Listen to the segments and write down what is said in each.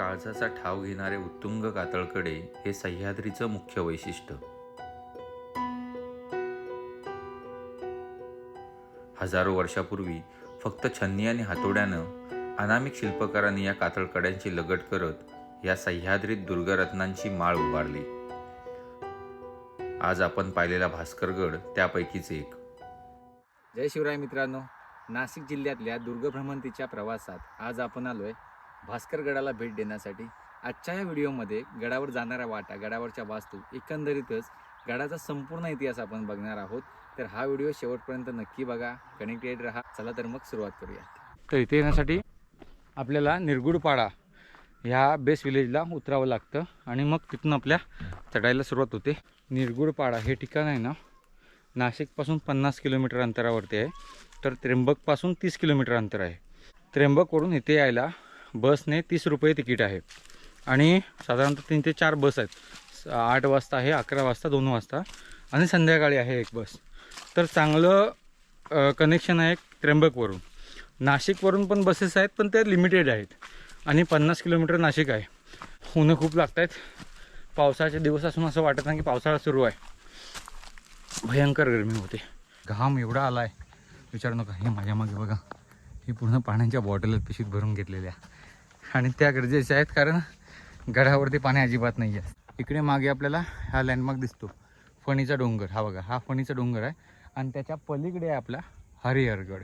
काळजाचा ठाव घेणारे उत्तुंग कातळकडे हे सह्याद्रीचं मुख्य वैशिष्ट्य. हजारो वर्षापूर्वी फक्त छन्नी आणि हातोड्यानं अनामिक शिल्पकारांनी या कातळकड्यांची लगट करत या सह्याद्रीत दुर्गरत्नांची माळ उभारली. आज आपण पाहिलेला भास्करगड त्यापैकीच एक. जय शिवराय मित्रांनो. नाशिक जिल्ह्यातल्या दुर्गभ्रमंतीच्या प्रवासात आज आपण आलोय भास्करगडाला भेट देण्यासाठी आजच्या या व्हिडिओमध्ये गडावर जाणाऱ्या वाटा गडावरच्या वास्तू एकंदरीतच गडाचा संपूर्ण इतिहास आपण बघणार आहोत. तर हा व्हिडिओ शेवटपर्यंत नक्की बघा कनेक्टेड राहा. चला तर मग सुरुवात करूया. तर इथे येण्यासाठी आपल्याला निरगुडपाडा ह्या बेस विलेजला उतरावं लागतं आणि मग तिथून आपल्या चढायला सुरुवात होते. निरगुडपाडा हे ठिकाण आहे ना नाशिकपासून पन्नास किलोमीटर अंतरावरती आहे. तर त्र्यंबकपासून तीस किलोमीटर अंतर आहे. त्र्यंबकवरून इथे यायला बसने तीस रुपये तिकीट आहे. आणि साधारणतः तीन ते चार बस आहेत. आठ वाजता आहे अकरा वाजता दोन वाजता आणि संध्याकाळी आहे एक बस. तर चांगलं कनेक्शन आहे त्र्यंबकवरून. नाशिकवरून पण बसेस आहेत पण ते लिमिटेड आहेत. आणि पन्नास किलोमीटर नाशिक आहे. ऊनं खूप लागत आहेत पावसाचे दिवस असून असं वाटत नाही की पावसाळा सुरू आहे. भयंकर गरमी होते. घाम एवढा आला आहे विचारू नका हे माझ्या मागे बघा. हे पूर्ण पाण्याच्या बॉटल पिशीत भरून घेतलेल्या. आणि त्या गरजेच्या आहेत कारण गडावरती पाणी अजिबात नाही आहे इकडे मागे आपल्याला हा लँडमार्क दिसतो. फणीचा डोंगर. हा बघा हा फणीचा डोंगर आहे. आणि त्याच्या पलीकडे आहे आपला हरिहरगड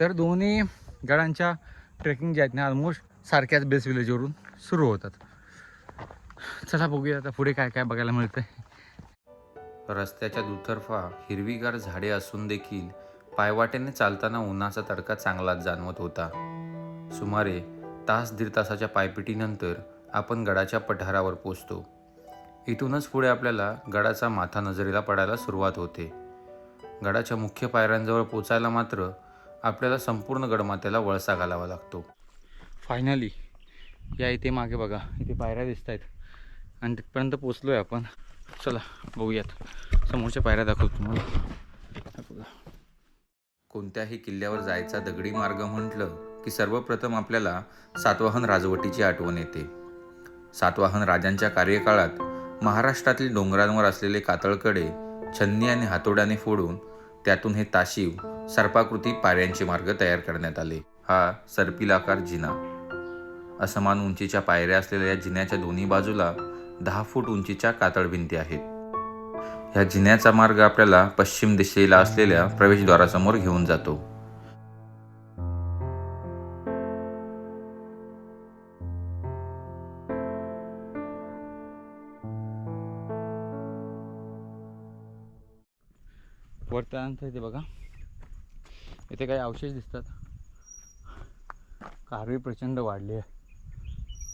तर दोन्ही गडांच्या ट्रेकिंग ज्या आहेत ना ऑलमोस्ट सारख्याच बेस विलेजवरून सुरू होतात. चला बघूया आता पुढे काय काय बघायला मिळतं रस्त्याच्या दुतर्फा हिरवीगार झाडे असून देखील पायवाटेने चालताना उन्हाचा तडका चांगलाच जाणवत होता. सुमारे तास दीड तासाच्या पायपिटीनंतर आपण गडाच्या पठारावर पोचतो. इथूनच पुढे आपल्याला गडाचा माथा नजरेला पडायला सुरुवात होते. गडाच्या मुख्य पायऱ्यांजवळ पोचायला मात्र आपल्याला संपूर्ण गडमाथ्याला वळसा घालावा लागतो. फायनली या इथे मागे बघा इथे पायऱ्या दिसत आहेत आणि तिथपर्यंत पोचलो आहे आपण. चला बघूयात. समोरच्या पायऱ्या दाखवतो तुम्हाला. बघा. कोणत्याही किल्ल्यावर जायचा दगडी मार्ग म्हटलं की सर्वप्रथम आपल्याला सातवाहन राजवटीची आठवण येते. सातवाहन राजांच्या कार्यकाळात महाराष्ट्रातील डोंगरांवर असलेले कातळकडे छन्नी आणि हातोड्याने फोडून त्यातून हे ताशीव सर्पाकृती पायऱ्यांचे मार्ग तयार करण्यात आले. हा सर्पिलाकार जिना. असमान उंचीच्या पायऱ्या असलेल्या या जिन्याच्या दोन्ही बाजूला दहा फूट उंचीच्या कातळ भिंती आहेत. ह्या जिन्याचा मार्ग आपल्याला पश्चिम दिशेला असलेल्या प्रवेशद्वारासमोर घेऊन जातो. वरत्यानंतर इथे बघा. इथे काही अवशेष दिसतात. कारवी प्रचंड वाढली आहे.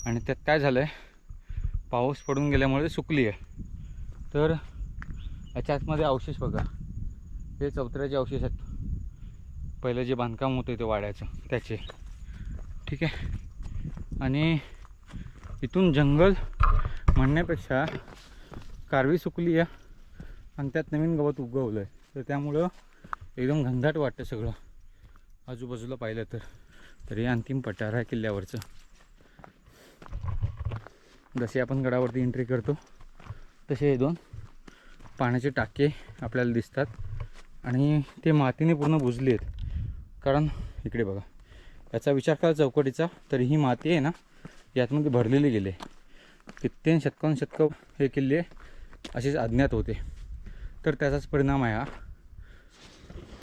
आणि त्यात काय झालं आहे पाऊस पडून गेल्यामुळे सुकली आहे. तर याच्या आतमध्ये अवशेष बघा. हे चौथऱ्याचे अवशेष आहेत. पहिलं जे बांधकाम होतं ते वाड्याचं त्याचे. ठीक आहे? आणि इथून जंगल म्हणण्यापेक्षा कारवी सुकली आहे. आणि त्यात नवीन गवत उगवलं आहे तर त्यामुळं एकदम घनदाट वाटतं सगळं. आजूबाजूला पाहिलं तर. तर हे अंतिम पठार आहे किल्ल्यावरचं. जसे आपण गडावरती एंट्री करतो तसे हे दोन पाण्याचे टाके आपल्याला दिसतात. आणि ते मातीने पूर्ण बुजले आहेत. कारण इकडे बघा याचा विचार करा चौकटीचा. तर ही माती आहे ना यातमध्ये भरलेली गेले कित्येन शतकान शतकं हे किल्ले असेच अज्ञात होते. तर त्याचाच परिणाम आहे हा.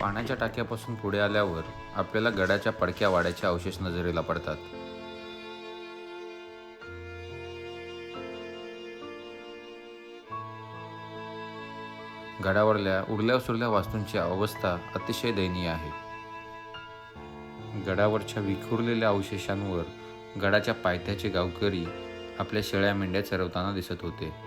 पाण्याच्या टाक्यापासून पुढे आल्यावर आपल्याला गडाच्या पडक्या वाड्याचे अवशेष नजरेला पडतात. गडावरल्या उरल्या सुरल्या वास्तूंची अवस्था अतिशय दयनीय आहे. गडावरच्या विखुरलेल्या अवशेषांवर गडाच्या पायथ्याचे गावकरी आपल्या शेळ्या मेंढ्या चरवताना दिसत होते.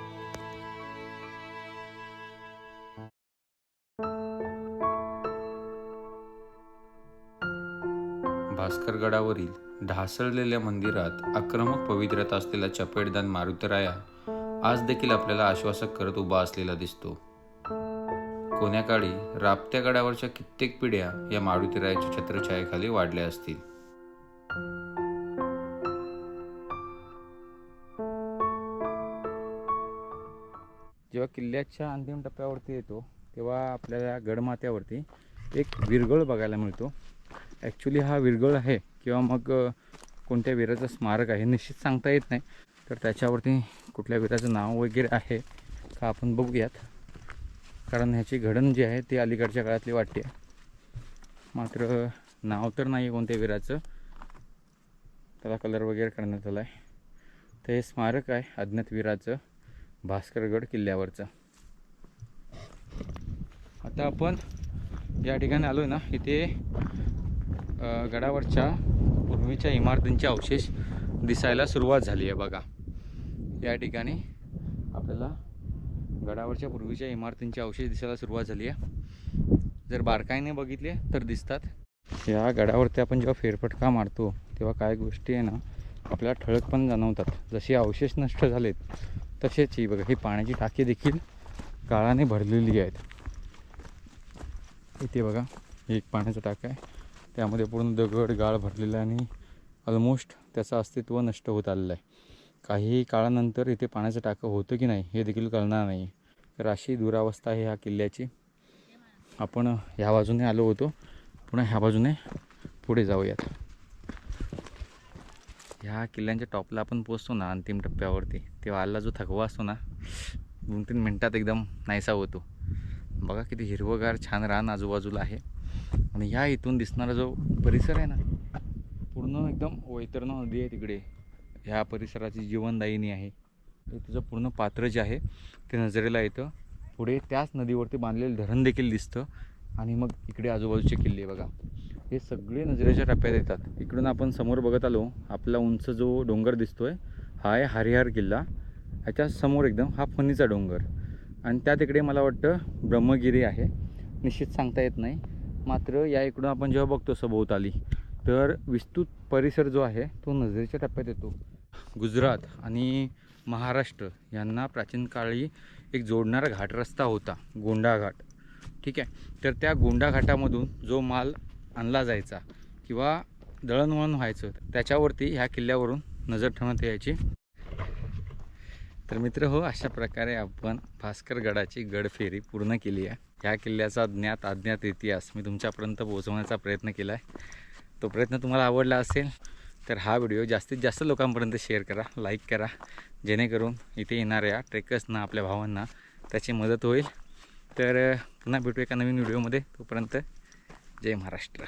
भास्करगडावरील ढासळलेल्या मंदिरात आक्रमक पवित्रता असलेला चपेटदान मारुतराया आज देखील आपल्याला आश्वासक करत उभा असलेला दिसतो. कोण्या काळी राबत्या गडावरच्या कित्येक पिढ्या या मारुतीरायाच्या छत्रछायेखाली वाढल्या असतील. जेव्हा किल्ल्याच्या अंतिम टप्प्यावरती येतो तेव्हा आपल्याला गडमात्यावरती एक विरगळ बघायला मिळतो. ॲक्च्युली हा विरगळ आहे किंवा मग कोणत्या वीराचं स्मारक आहे निश्चित सांगता येत नाही. तर त्याच्यावरती कुठल्या वीराचं नाव वगैरे आहे का आपण बघूयात. कारण ह्याची घडण जी आहे ती अलीकडच्या काळातली वाटते. मात्र नाव तर नाही आहे कोणत्या वीराचं. त्याला कलर वगैरे करण्यात आला आहे तर हे स्मारक आहे अज्ञात वीराचं भास्करगड किल्ल्यावरचं. आता आपण या ठिकाणी आलो ना इथे गडावरच्या पूर्वीच्या इमारतींचे अवशेष दिसायला सुरुवात झाली आहे बघा. या ठिकाणी आपल्याला गडावरच्या पूर्वीच्या इमारतींचे अवशेष दिसायला सुरुवात झाली आहे. जर बारकाईने बघितले तर दिसतात. या गडावरती आपण जेव्हा फेरफटका मारतो तेव्हा काय गोष्टी आहे ना आपल्याला ठळक पण जाणवतात. जसे अवशेष नष्ट झालेत तसेच ही बघा ही पाण्याची टाकी देखील काळाने भरलेली आहेत. इथे बघा एक पाण्याचा टाक आहे. त्यामध्ये पूर्ण दगड गाळ भरलेला आहे आणि ऑलमोस्ट त्याचं अस्तित्व नष्ट होत आलेलं आहे. काही काळानंतर इथे पाण्याचं टाकं होतं की नाही हे देखील कळणार नाही. तर अशी दुरावस्था आहे ह्या किल्ल्याची. आपण ह्या बाजूने आलो होतो. पुन्हा ह्या बाजूने पुढे जाऊयात. ह्या किल्ल्यांच्या टॉपला आपण पोचतो ना अंतिम टप्प्यावरती. तेव्हा आला जो थकवा असतो ना दोन तीन मिनटात एकदम नाहीसा होतो. बघा किती हिरवगार छान रान आजूबाजूला आहे. आणि ह्या इथून दिसणारा जो परिसर आहे ना पूर्ण एकदम वैतरणा नदी आहे तिकडे. ह्या परिसराची जीवनदायिनी आहे. तिचं तुझं पूर्ण पात्र जे आहे ते नजरेला येतं. पुढे त्याच नदीवरती बांधलेलं धरण देखील दिसतं. आणि मग इकडे आजूबाजूचे किल्ले बघा. हे सगळे नजरेच्या टप्प्यात येतात. इकडून आपण समोर बघत आलो आपला उंच जो डोंगर दिसतोय हा आहे हरिहर किल्ला. ह्याच्या समोर एकदम हा फणीचा डोंगर. आणि त्या तिकडे मला वाटतं ब्रह्मगिरी आहे. निश्चित सांगता येत नाही. मात्र या इकडून आपण जेव्हा बघतो सभोवताली तर विस्तृत परिसर जो आहे तो नजरेच्या टप्प्यात येतो. गुजरात आणि महाराष्ट्र यांना प्राचीन काळी एक जोडणारा घाट रस्ता होता गोंडाघाट ठीक आहे? तर त्या गोंडाघाटामधून जो माल आणला जायचा किंवा दळणवळण व्हायचं त्याच्यावरती ह्या किल्ल्यावरून नजर ठेवण्यात यायची. तर मित्र हो अशा प्रकारे आपण भास्करगडाची गडफेरी पूर्ण केली आहे. ह्या किल्ल्याचा ज्ञात अज्ञात इतिहास मी तुमच्यापर्यंत पोहोचवण्याचा प्रयत्न केला आहे. तो प्रयत्न तुम्हाला आवडला असेल तर हा व्हिडिओ जास्तीत जास्त लोकांपर्यंत शेअर करा लाईक करा. जेणेकरून इथे येणाऱ्या ट्रेकर्सना आपल्या भावांना त्याची मदत होईल. तर पुन्हा भेटू एका नवीन व्हिडिओमध्ये. तोपर्यंत जय महाराष्ट्र.